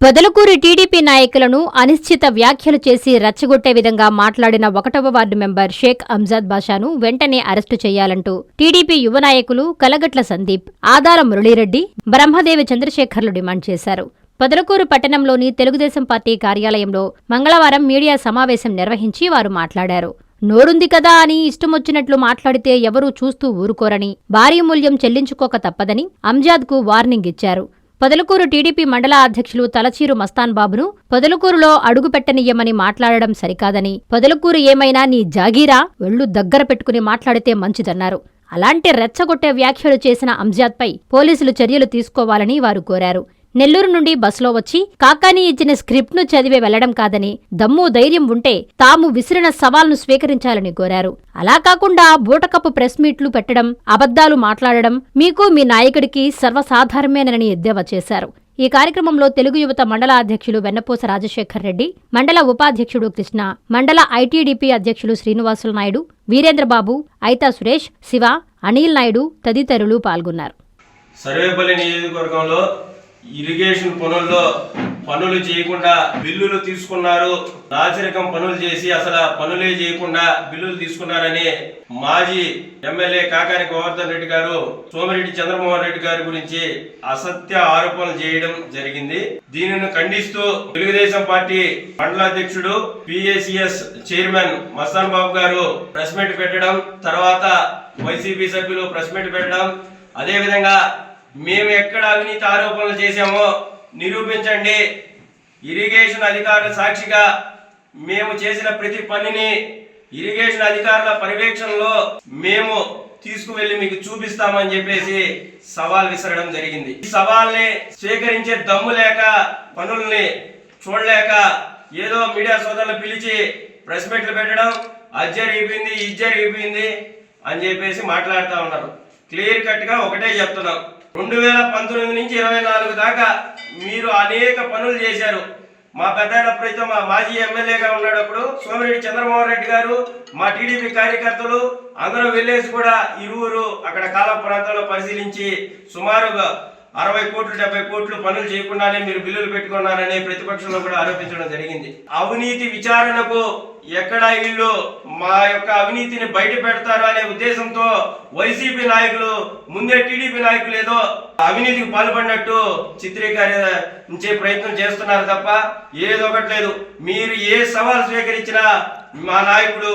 Podalakuru TDP నాయకులను అనిశ్చిత వ్యాఖ్యలు చేసి రెచ్చగొట్టే విధంగా మాట్లాడిన ఒకటవ వార్డు మెంబర్ షేక్ అంజాద్ బాషాను వెంటనే అరెస్టు చేయాలంటూ టీడీపీ యువ నాయకులు కలగట్ల సందీప్ ఆదాల మురళీరెడ్డి బ్రహ్మదేవి చంద్రశేఖర్లు డిమాండ్ చేశారు. పొదలకూరు పట్టణంలోని తెలుగుదేశం పార్టీ కార్యాలయంలో మంగళవారం మీడియా సమావేశం నిర్వహించి వారు మాట్లాడారు. నోరుంది కదా అని ఇష్టమొచ్చినట్లు మాట్లాడితే ఎవరూ చూస్తూ ఊరుకోరని భారీ మూల్యం చెల్లించుకోక తప్పదని అంజాద్కు వార్నింగ్ ఇచ్చారు. పొదలకూరు టీడీపీ మండల అధ్యక్షులు తలచీరు మస్తాన్ బాబును పొదలకూరులో అడుగుపెట్టనీయమని మాట్లాడడం సరికాదని పొదలకూరు ఏమైనా నీ జాగీరా? వెళ్ళు దగ్గర పెట్టుకుని మాట్లాడితే మంచిదన్నారు. అలాంటి రెచ్చగొట్టే వ్యాఖ్యలు చేసిన అంజాద్పై పోలీసులు చర్యలు తీసుకోవాలని వారు కోరారు. నెల్లూరు నుండి బస్సులో వచ్చి కాకాని ఇచ్చిన స్క్రిప్ట్ను చదివే వెళ్ళడం కాదని దమ్ము ధైర్యం ఉంటే తాము విసిరిన సవాల్ను స్వీకరించాలని కోరారు. అలా కాకుండా బూటకప్పు ప్రెస్ మీట్లు పెట్టడం అబద్ధాలు మాట్లాడడం మీకు మీ నాయకుడికి సర్వసాధారణమేనని ఎద్దేవా చేశారు. ఈ కార్యక్రమంలో తెలుగు యువత మండల అధ్యక్షులు వెన్నపూస రాజశేఖర్ రెడ్డి మండల ఉపాధ్యక్షుడు కృష్ణ మండల ఐటీడీపీ అధ్యక్షులు శ్రీనివాసులు నాయుడు వీరేంద్రబాబు ఐతా సురేష్ శివ అనిల్ నాయుడు తదితరులు పాల్గొన్నారు. సర్వేపల్లి నియోజకవర్గంలో ఇరిగేషన్ పనుల్లో పనులు చేయకుండా బిల్లులు తీసుకున్నారు. రాచరికం పనులు చేసి అసలు పనులే చేయకుండా బిల్లులు తీసుకున్నారని మాజీ ఎమ్మెల్యే కాకాని గోవర్ధన్ రెడ్డి గారు సోమిరెడ్డి చంద్రమోహన్ రెడ్డి గారి గురించి అసత్య ఆరోపణలు చేయడం జరిగింది. దీనిని ఖండిస్తూ తెలుగుదేశం పార్టీ మండల అధ్యక్షుడు పిఏసిఎస్ చైర్మన్ మస్తాన్ బాబు గారు ప్రెస్ మీట్ పెట్టడం తర్వాత వైసీపీ సభ్యులు ప్రెస్ మీట్ పెట్టడం అదేవిధంగా మేము ఎక్కడ అవినీతి ఆరోపణలు చేశామో నిరూపించండి. ఇరిగేషన్ అధికారుల సాక్షిగా మేము చేసిన ప్రతి పనిని ఇరిగేషన్ అధికారుల పర్యవేక్షణలో మేము తీసుకువెళ్ళి మీకు చూపిస్తామని చెప్పేసి సవాల్ విసరడం జరిగింది. ఈ సవాల్ని స్వీకరించే దమ్ము లేక పనుల్ని చూడలేక ఏదో మీడియా సోదరులు పిలిచి ప్రెస్ మీట్లు పెట్టడం అది జరిగిపోయింది ఇది జరిగిపోయింది అని చెప్పేసి మాట్లాడుతూ ఉన్నారు. క్లియర్ కట్గా ఒకటే చెప్తున్నాం. రెండు వేల పంతొమ్మిది నుంచి ఇరవై నాలుగు దాకా మీరు అనేక పనులు చేశారు. మా పెద్ద మా మాజీ ఎమ్మెల్యేగా ఉన్నప్పుడు సోమిరెడ్డి చంద్రమోహన్ రెడ్డి గారు మా టీడీపీ కార్యకర్తలు అందరూ వెళ్ళేసి కూడా ఇరువురు అక్కడ కాల ప్రాంతంలో పరిశీలించి సుమారుగా అరవై కోట్లు డెబ్బై కోట్లు పనులు చేయకుండానే మీరు బిల్లులు పెట్టుకున్నారని ప్రతిపక్షంలో కూడా ఆరోపించడం జరిగింది. అవినీతి విచారణకు ఎక్కడ వీళ్ళు మా యొక్క అవినీతిని బయట పెడతారు అనే ఉద్దేశంతో వైసీపీ నాయకులు ముందే టీడీపీ నాయకులు ఏదో అవినీతికి పాల్పడినట్టు చిత్రీకరించే ప్రయత్నం చేస్తున్నారు తప్ప ఏదో ఒకటి లేదు. మీరు ఏ సవాల్ స్వీకరించినా మా నాయకుడు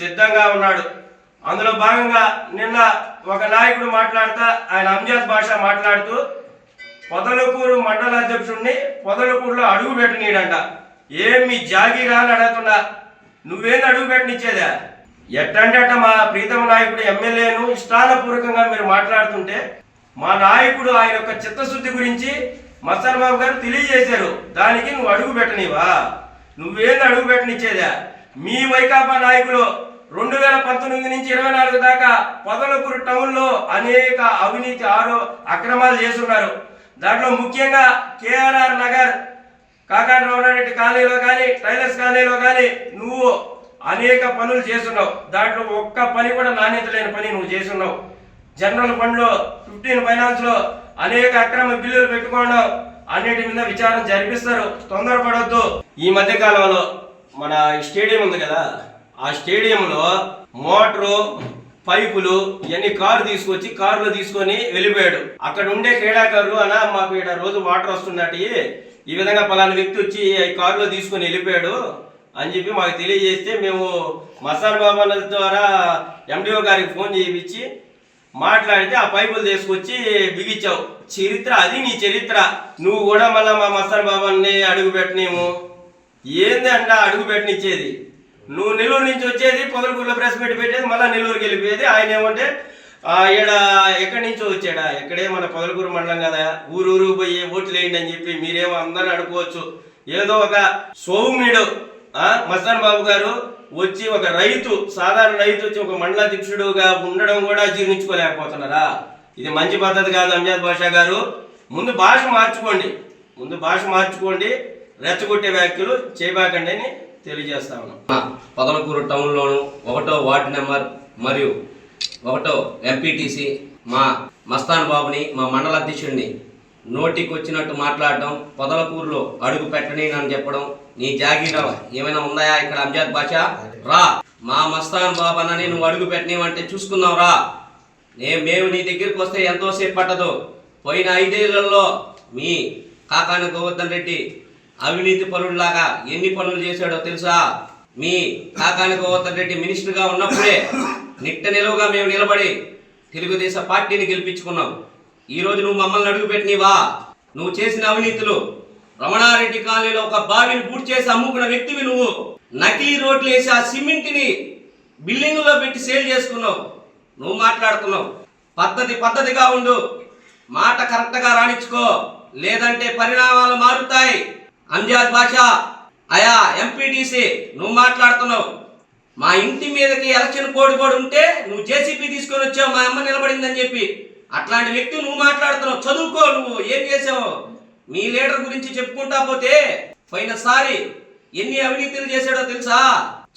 సిద్ధంగా ఉన్నాడు. అందులో భాగంగా నిన్న ఒక నాయకుడు మాట్లాడుతా ఆయన అంజాద్ భాష మాట్లాడుతూ పొదలకూరు మండల అధ్యక్షుడిని పొదలకూరులో అడుగు పెట్టనీడంట ఏమి మీ అని అడుగుతున్నా నువ్వేం అడుగు పెట్టనిచ్చేదా? ఎట్టంటే అట్ట మా ప్రీతమ నాయకుడు ఎమ్మెల్యేను ఇష్టాలపూర్వకంగా మీరు మాట్లాడుతుంటే మా నాయకుడు ఆయన యొక్క చిత్తశుద్ధి గురించి మస్తాన్ బాబు గారు తెలియజేశారు. దానికి నువ్వు అడుగు పెట్టనివా? నువ్వేం అడుగు పెట్టనిచ్చేదా? మీ వైకాపా నాయకులు రెండు వేల పంతొమ్మిది నుంచి ఇరవై నాలుగు దాకా పొదలకూరు టౌన్లో అనేక అవినీతి ఆరో అక్రమాలు చేస్తున్నారు. దాంట్లో ముఖ్యంగా కేఆర్ఆర్ నగర్ కాకాని రమణారెడ్డి కాలనీలో కానీ టైలర్స్ కాలనీలో కానీ నువ్వు అనేక పనులు చేస్తున్నావు. దాంట్లో ఒక్క పని కూడా నాణ్యత లేని పని నువ్వు చేస్తున్నావు. జనరల్ ఫండ్లో ఫిఫ్టీన్ ఫైనాన్స్లో అనేక అక్రమ బిల్లులు పెట్టుకోవడం అన్నిటి మీద విచారణ జరిపిస్తారు. తొందరపడొద్దు. ఈ మధ్య కాలంలో మన స్టేడియం ఉంది కదా ఆ స్టేడియంలో మోటారు పైపులు ఇవన్నీ కారు తీసుకొచ్చి కారులో తీసుకొని వెళ్ళిపోయాడు. అక్కడ ఉండే క్రీడాకారులు అనా మాకు ఇక్కడ రోజు వాటర్ వస్తున్నట్టు ఈ విధంగా పలానా వ్యక్తి వచ్చి ఈ కారులో తీసుకొని వెళ్ళిపోయాడు అని చెప్పి మాకు తెలియజేస్తే మేము మసాన్ బాబా ద్వారా ఎండిఓ గారికి ఫోన్ చేయించి మాట్లాడితే ఆ పైపులు తీసుకొచ్చి బిగించావు. చరిత్ర అది నీ చరిత్ర. నువ్వు కూడా మళ్ళీ మా మస్తాన్ బాబాని అడుగు పెట్టనేమో ఏంది అంట అడుగు పెట్టనిచ్చేది? నువ్వు నెల్లూరు నుంచి వచ్చేది పొదలకూరులో ప్రెస్ మీట్ పెట్టేది మళ్ళీ నెల్లూరుకి వెళ్ళిపోయేది. ఆయన ఏమంటే ఈడ ఎక్కడి నుంచో వచ్చాడా? ఎక్కడే మన పొదలకూరు మండలం కదా ఊరు ఊరు పోయి ఓట్లు వేయండి అని చెప్పి మీరేమో అందరూ అడుకోవచ్చు ఏదో ఒక సౌమ్యుడు మస్తాన్ బాబు గారు వచ్చి ఒక రైతు సాధారణ రైతు వచ్చి ఒక మండలాధ్యక్షుడుగా ఉండడం కూడా జీర్ణించుకోలేకపోతున్నారా? ఇది మంచి పద్ధతి కాదు అంజాద్ భాషా గారు. ముందు భాష మార్చుకోండి. ముందు భాష మార్చుకోండి. రెచ్చగొట్టే వ్యాఖ్యలు చేయబాకండి అని తెలియజేస్తా ఉన్నాం. మా టౌన్లోను ఒకటో వార్డు నెంబర్ మరియు ఒకటో ఎంపీటీసీ మా మస్తాన్ బాబుని మా మండల అధ్యక్షుడిని నోటికి వచ్చినట్టు మాట్లాడడం పొదలకూరులో అడుగు పెట్టని అని చెప్పడం నీ జాగీర ఏమైనా ఉన్నాయా ఇక్కడ అంజాద్ భాష రా. మా మస్తాన్ బాబానని నువ్వు అడుగు పెట్టినవంటే చూసుకుందాం రా. నే మేము నీ దగ్గరికి వస్తే ఎంతోసేపు పట్టదు. పోయిన ఐదేళ్ళలో మీ కాకాని గోవర్ధన్ రెడ్డి అవినీతి పనుల్లాగా ఎన్ని పనులు చేశాడో తెలుసా? మీ కాకాని గోవర్ధన్ రెడ్డి మినిస్టర్గా ఉన్నప్పుడే నిట్ట నిలువుగా మేము నిలబడి తెలుగుదేశం పార్టీని గెలిపించుకున్నాం. ఈ రోజు నువ్వు మమ్మల్ని అడుగుపెట్టినవా? నువ్వు చేసిన అవినీతులు రమణారెడ్డి కాలనీలో ఒక బావిని పూర్తి చేసి అమ్ముకున్న వ్యక్తివి నువ్వు. నకిలీ రోడ్లు వేసి ఆ సిమెంట్ని బిల్డింగులో పెట్టి సేల్ చేసుకున్నావు. నువ్వు మాట్లాడుతున్నావు పద్ధతి పద్ధతిగా ఉండు. మాట కరెక్ట్గా రాణించుకో. లేదంటే పరిణామాలు మారుతాయి. అంజాద్ బాషా అయా ఎంపీటీసీ నువ్వు మాట్లాడుతున్నావు. మా ఇంటి మీదకి ఎలక్షన్ కోడ్ కూడా ఉంటే నువ్వు జేసీపీ తీసుకొని వచ్చావు మా అమ్మ నిలబడిందని చెప్పి. అట్లాంటి వ్యక్తి నువ్వు మాట్లాడుతున్నావు. చదువుకో నువ్వు ఏం చేసావు? మీ లీడర్ గురించి చెప్పుకుంటా పోతే పోయినసారి ఎన్ని అవినీతులు చేశాడో తెలుసా?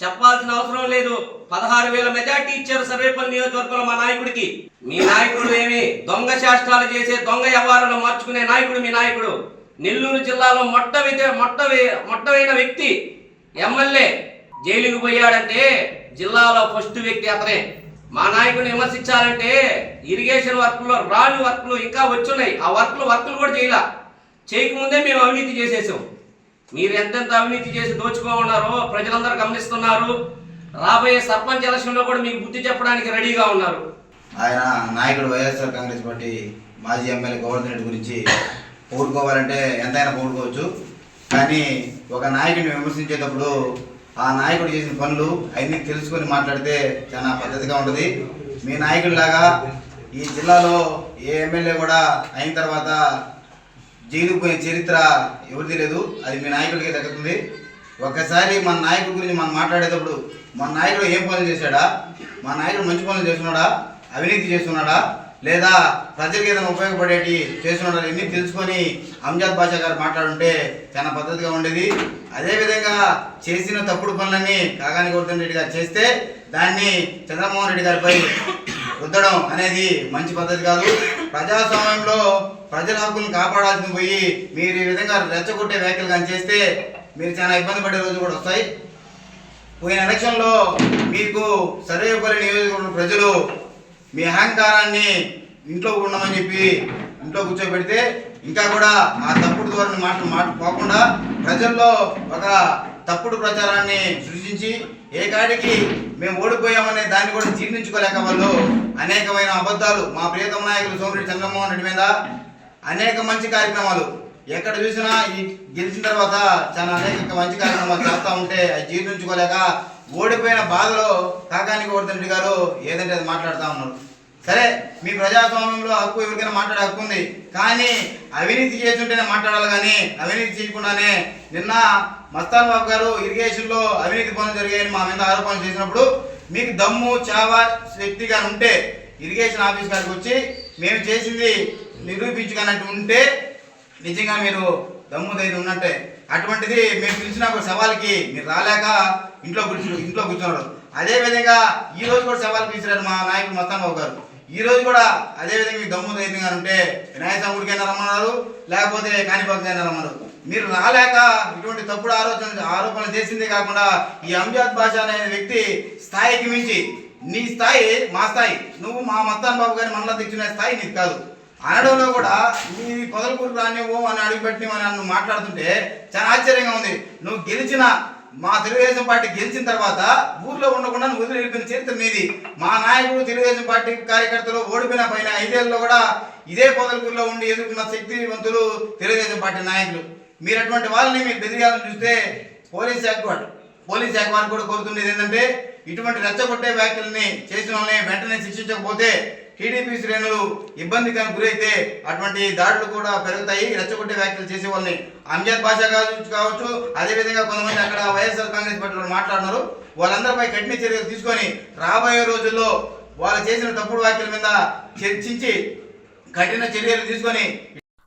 చెప్పాల్సిన అవసరం లేదు. పదహారు వేల మెజార్టీ ఇచ్చారు సర్వేపల్లి నియోజకవర్గంలో మా నాయకుడికి. మీ నాయకుడు ఏమి? దొంగ శాస్త్రాలు చేసే దొంగ వ్యవహారాలు మార్చుకునే నాయకుడు మీ నాయకుడు. నెల్లూరు జిల్లాలో మొట్ట మొట్ట మొట్టమైన వ్యక్తి ఎమ్మెల్యే జైలుకు పోయాడంటే జిల్లాలో ఫస్ట్ వ్యక్తి అతనే. మా నాయకుడిని విమర్శించాలంటే ఇరిగేషన్ వర్క్లో రాని వర్క్లు ఇంకా వచ్చున్నాయి. ఆ వర్క్లు వర్క్లు కూడా చేయలా. చేయకముందే మేము అవినీతి చేసేసాం. మీరు ఎంతెంత అవినీతి చేసి దోచుకోమన్నారో ప్రజలందరూ గమనిస్తున్నారు. రాబోయే సర్పంచ్ ఎలక్షన్లో కూడా మీకు బుద్ధి చెప్పడానికి రెడీగా ఉన్నారు. ఆయన నాయకుడు వైఎస్ఆర్ కాంగ్రెస్ పార్టీ మాజీ ఎమ్మెల్యే గోవర్ధన్ రెడ్డి గురించి పొగుడుకోవాలంటే ఎంతైనా పొగుడుకోవచ్చు కానీ ఒక నాయకుడిని విమర్శించేటప్పుడు ఆ నాయకుడు చేసిన పనులు అవన్నీ తెలుసుకొని మాట్లాడితే చాలా పద్ధతిగా ఉంటుంది. మీ నాయకుడిలాగా ఈ జిల్లాలో ఏ ఎమ్మెల్యే కూడా అయిన తర్వాత జైలుకు చరిత్ర ఎవరిది లేదు. అది మీ నాయకుడికి దక్కుతుంది. ఒక్కసారి మన నాయకుడి గురించి మనం మాట్లాడేటప్పుడు మన నాయకుడు ఏం పనులు చేశాడా? మన నాయకుడు మంచి పనులు చేస్తున్నాడా? అవినీతి చేస్తున్నాడా? లేదా ప్రజలకు ఏదైనా ఉపయోగపడేటి చేసిన ఇన్ని తెలుసుకొని అంజాద్ బాషా గారు మాట్లాడుంటే చాలా పద్ధతిగా ఉండేది. అదేవిధంగా చేసిన తప్పుడు పనులన్నీ కాగాని గౌతమ్ రెడ్డి గారు చేస్తే దాన్ని చంద్రమోహన్ రెడ్డి గారిపై రుద్దడం అనేది మంచి పద్ధతి కాదు. ప్రజాస్వామ్యంలో ప్రజల హక్కులను కాపాడాల్సింది పోయి మీరు ఈ విధంగా రెచ్చగొట్టే వ్యాఖ్యలు కానీ చేస్తే మీరు చాలా ఇబ్బంది పడే రోజులు కూడా వస్తాయి. పోయిన ఎలక్షన్లో మీకు సర్వేపల్లి నియోజకవర్గం ప్రజలు మీ అహంకారాన్ని ఇంట్లో ఉండమని చెప్పి ఇంట్లో కూర్చోబెడితే ఇంకా కూడా ఆ తప్పుడు ధోరణి మాట మాట పోకుండా ప్రజల్లో ఒక తప్పుడు ప్రచారాన్ని సృష్టించి ఏ కాడికి మేము ఓడిపోయామనే దాన్ని కూడా జీర్ణించుకోలేక వాళ్ళు అనేకమైన అబద్ధాలు మా ప్రియతమ నాయకులు సోమిరెడ్డి చంద్రమోహన్ రెడ్డి మీద అనేక మంచి కార్యక్రమాలు. ఎక్కడ చూసినా ఈ గెలిచిన తర్వాత చాలా అనేక మంచి కార్యక్రమాలు చేస్తూ ఉంటే అది జీర్ణించుకోలేక ఓడిపోయిన బాధలో కాకానికి రెడ్డి గారు ఏదంటే అది మాట్లాడుతూ ఉన్నారు. సరే మీ ప్రజాస్వామ్యంలో హక్కు ఎవరికైనా మాట్లాడే హక్కు ఉంది. కానీ అవినీతి చేస్తుంటేనే మాట్లాడాలి కానీ అవినీతి చేయకుండానే నిన్న మస్తాన్ బాబు గారు ఇరిగేషన్లో అవినీతి పనులు జరిగాయని మా మీద ఆరోపణలు చేసినప్పుడు మీకు దమ్ము చావా శక్తిగా ఉంటే ఇరిగేషన్ ఆఫీస్ గారికి వచ్చి మేము చేసింది నిరూపించుకున్నట్టు ఉంటే నిజంగా మీరు దమ్ము ధైర్యం ఉన్నట్టే. అటువంటిది మేము పిలిచిన ఒక సవాల్కి మీరు రాలేక ఇంట్లో కూర్చు ఇంట్లో కూర్చున్నారు. అదే విధంగా ఈ రోజు కూడా సవాల్ పిలిచినారు మా నాయకుడు మస్తానబాబు గారు. ఈ రోజు కూడా అదే విధంగా మీకు దమ్ము ధైర్యంగా ఉంటే వినాయక చవిడికైనా రమ్మన్నారు లేకపోతే కాణిపాకైనా రమ్మన్నారు. మీరు రాలేక ఇటువంటి తప్పుడు ఆలోచన ఆరోపణలు చేసిందే కాకుండా ఈ అంజాద్ భాష అనే వ్యక్తి స్థాయికి మించి నీ స్థాయి మా స్థాయి. నువ్వు మా మస్తాన్ బాబు గారి మనలో తెచ్చిన స్థాయి నీకు కాదు. అనడంలో కూడా నీ పొదలకూరు రానివ్వు అని అడుగుపెట్టినవని నన్ను మాట్లాడుతుంటే చాలా ఆశ్చర్యంగా ఉంది. నువ్వు గెలిచిన మా తెలుగుదేశం పార్టీ గెలిచిన తర్వాత ఊర్లో ఉండకుండా నువ్వు వదిలి వెళ్ళిన చరిత్ర మీది మా నాయకుడు తెలుగుదేశం పార్టీ కార్యకర్తలు ఓడిపోయిన పైన ఐదేళ్ళలో కూడా ఇదే పొదలకూరులో ఉండి ఎదుర్కొన్న శక్తివంతులు తెలుగుదేశం పార్టీ నాయకులు. మీరు అటువంటి వాళ్ళని మీరు బెదిరియాలని చూస్తే పోలీస్ శాఖ వాడు పోలీస్ శాఖ వారు కూడా కోరుతుండేది ఏంటంటే ఇటువంటి రెచ్చగొట్టే వ్యాఖ్యలని చేసిన వాళ్ళని వెంటనే శిక్షించకపోతే టీడీపీ శ్రేణులు ఇబ్బందికి గురైతే అటువంటి దాడులు కూడా పెరుగుతాయి రెచ్చగొట్టే వ్యాఖ్యలు చేసే వాళ్ళని అంజద్ భాష కావచ్చు కావచ్చు అదేవిధంగా కొంతమంది అక్కడ వైఎస్ఆర్ కాంగ్రెస్ పార్టీ మాట్లాడినారు. వాళ్ళందరిపై కఠిన చర్యలు తీసుకొని రాబోయే రోజుల్లో వాళ్ళు చేసిన తప్పుడు వ్యాఖ్యల మీద చర్చించి కఠిన చర్యలు తీసుకొని